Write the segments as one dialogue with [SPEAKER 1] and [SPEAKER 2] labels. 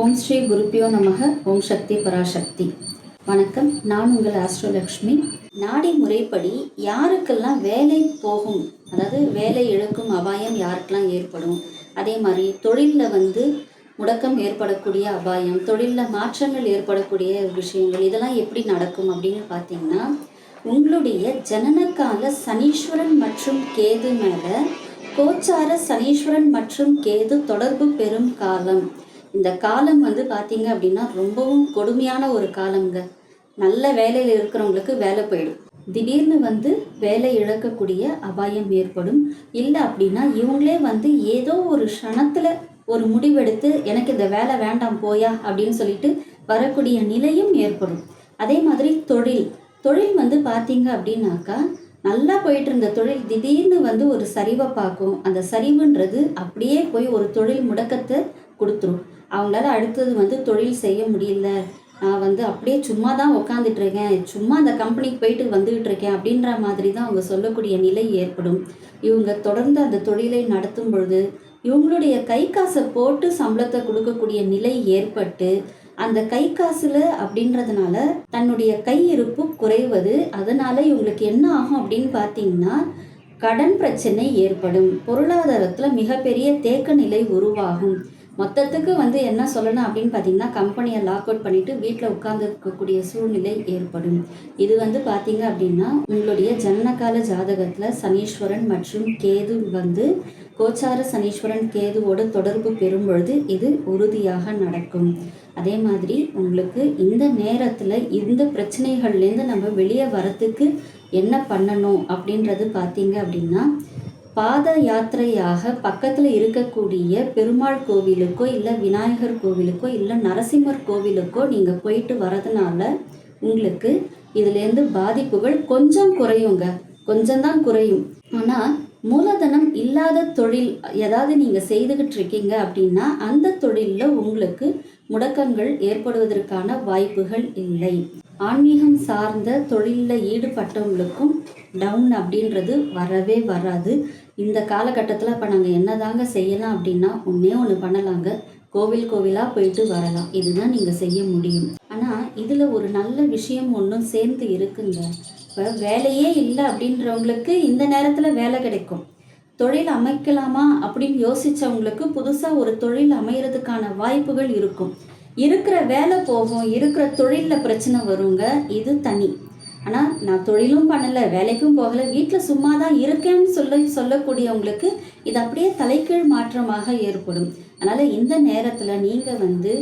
[SPEAKER 1] ஓம் ஸ்ரீ குருப்பியோ நமக ஓம் சக்தி பராசக்தி. வணக்கம் நான் உங்கள் ஆஸ்ட்ரோலக்ஷ்மி. நாடி முறைப்படி யாருக்கெல்லாம் வேலை போகும் அதாவது வேலை இழக்கும் அபாயம் யாருக்கெல்லாம் ஏற்படும்? அதே மாதிரி தொழிலில் வந்து முடக்கம் ஏற்படக்கூடிய அபாயம் தொழிலில் மாற்றங்கள் ஏற்படக்கூடிய விஷயங்கள் இதெல்லாம் எப்படி நடக்கும் அப்படின்னு பார்த்தீங்கன்னா உங்களுடைய ஜனனகால சனீஸ்வரன் மற்றும் கேது மேலே கோச்சார சனீஸ்வரன் மற்றும் கேது தொடர்பு பெறும் காலம். இந்த காலம் வந்து பார்த்தீங்க அப்படின்னா ரொம்பவும் கொடுமையான ஒரு காலம்ங்க. நல்ல வேலையில் இருக்கிறவங்களுக்கு வேலை போயிடும். திடீர்னு வந்து வேலை இழக்கக்கூடிய அபாயம் ஏற்படும். இல்லை அப்படின்னா இவங்களே வந்து ஏதோ ஒரு க்ஷணத்தில் ஒரு முடிவெடுத்து எனக்கு இந்த வேலை வேண்டாம் போயா அப்படின்னு சொல்லிட்டு வரக்கூடிய நிலையும் ஏற்படும். அதே மாதிரி தொழில். தொழில் வந்து பார்த்தீங்க அப்படின்னாக்கா நல்லா போயிட்டு இருந்த தொழில் திடீர்னு வந்து ஒரு சரிவை பார்க்கும். அந்த சரிவுன்றது அப்படியே போய் ஒரு தொழில் முடக்கத்தை கொடுத்துரும். அவங்களால அடுத்தது வந்து தொழில் செய்ய முடியல. நான் வந்து அப்படியே சும்மா தான் உக்காந்துட்டு இருக்கேன் சும்மா அந்த கம்பெனிக்கு போயிட்டு வந்துகிட்டு இருக்கேன் அப்படின்ற மாதிரி தான் அவங்க சொல்லக்கூடிய நிலை ஏற்படும். இவங்க தொடர்ந்து அந்த தொழிலை நடத்தும் பொழுது இவங்களுடைய கை காசை போட்டு சம்பளத்தை கொடுக்கக்கூடிய நிலை ஏற்பட்டு அந்த கை காசில் அப்படின்றதுனால தன்னுடைய கை இருப்பு குறைவது அதனால இவங்களுக்கு என்ன ஆகும் அப்படின்னு பார்த்தீங்கன்னா கடன் பிரச்சனை ஏற்படும். பொருளாதாரத்தில் மிகப்பெரிய தேக்க நிலை உருவாகும். மொத்தத்துக்கு வந்து என்ன சொல்லணும் அப்படின்னு பார்த்தீங்கன்னா கம்பெனியை லாக் அவுட் பண்ணிவிட்டு வீட்டில் உட்கார்ந்து இருக்கக்கூடிய சூழ்நிலை ஏற்படும். இது வந்து பார்த்தீங்க அப்படின்னா உங்களுடைய ஜனனகால ஜாதகத்தில் சனீஸ்வரன் மற்றும் கேது வந்து கோச்சார சனீஸ்வரன் கேதுவோடு தொடர்பு பெறும் பொழுது இது உறுதியாக நடக்கும். அதே மாதிரி உங்களுக்கு இந்த நேரத்தில் இந்த பிரச்சனைகள்லேருந்து நம்ம வெளியே வரத்துக்கு என்ன பண்ணணும் அப்படின்றது பார்த்தீங்க அப்படின்னா பாத யாத்திரையாக பக்கத்தில் இருக்கக்கூடிய பெருமாள் கோவிலுக்கோ இல்லை விநாயகர் கோவிலுக்கோ இல்லை நரசிம்மர் கோவிலுக்கோ நீங்கள் போயிட்டு வரதுனால உங்களுக்கு இதுலேருந்து பாதிப்புகள் கொஞ்சம் குறையுங்க. கொஞ்சம் தான் குறையும். ஆனால் மூலதனம் இல்லாத தொழில் ஏதாவது நீங்கள் செய்துக்கிட்டு இருக்கீங்க அப்படின்னா அந்த தொழிலில் உங்களுக்கு முடக்கங்கள் ஏற்படுவதற்கான வாய்ப்புகள் இல்லை. ஆன்மீகம் சார்ந்த தொழிலில் ஈடுபட்டவங்களுக்கும் டவுன் அப்படின்றது வரவே வராது. இந்த காலகட்டத்தில் இப்போ நாங்கள் என்னதாங்க செய்யலாம் அப்படின்னா ஒன்றே ஒன்று பண்ணலாங்க. கோவில் கோவிலாக போயிட்டு வரலாம். இதுதான் நீங்கள் செய்ய முடியும். ஆனால் இதில் ஒரு நல்ல விஷயம் ஒன்றும் சேர்ந்து இருக்குங்க. இப்போ வேலையே இல்லை அப்படின்றவங்களுக்கு இந்த நேரத்தில் வேலை கிடைக்கும். தொழில் அமைக்கலாமா அப்படின்னு யோசித்தவங்களுக்கு புதுசாக ஒரு தொழில் அமைகிறதுக்கான வாய்ப்புகள் இருக்கும். இருக்கிற வேலை போகும் இருக்கிற தொழிலில் பிரச்சனை வருங்க. இது தனி. ஆனால் நான் தொழிலும் பண்ணலை வேலைக்கும் போகலை வீட்டில் சும்மா தான் இருக்கேன்னு சொல்ல சொல்லக்கூடியவங்களுக்கு இது அப்படியே தலைக்கீழ் மாற்றமாக ஏற்படும். அதனால் இந்த நேரத்தில் நீங்கள் வந்து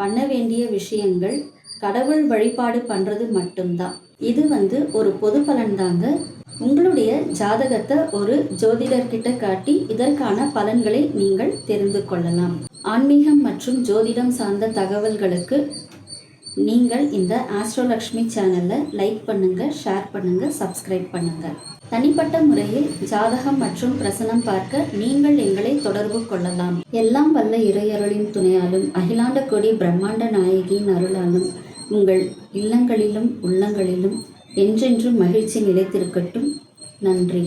[SPEAKER 1] பண்ண வேண்டிய விஷயங்கள் கடவுள் வழிபாடு பண்ணுறது மட்டும்தான். இது வந்து ஒரு பொது பலன் தாங்க. உங்களுடைய ஜாதகத்தை ஒரு ஜோதிடர்கிட்ட காட்டி இதற்கான பலன்களை நீங்கள் தெரிந்து கொள்ளலாம். ஆன்மீகம் மற்றும் ஜோதிடம் சார்ந்த தகவல்களுக்கு நீங்கள் இந்த ஆஸ்ட்ரோலக்ஷ்மி சேனலை லைக் பண்ணுங்கள் ஷேர் பண்ணுங்கள் சப்ஸ்கிரைப் பண்ணுங்கள் தனிப்பட்ட முறையில் ஜாதகம் மற்றும் பிரசனம் பார்க்க நீங்கள் எங்களை தொடர்பு கொள்ளலாம். எல்லாம் வல்ல இறையருளின் துணையாலும் அகிலாண்ட கொடி பிரம்மாண்ட நாயகியின் அருளாலும் உங்கள் இல்லங்களிலும் உள்ளங்களிலும் என்றென்றும் மகிழ்ச்சி நிலைத்திருக்கட்டும். நன்றி.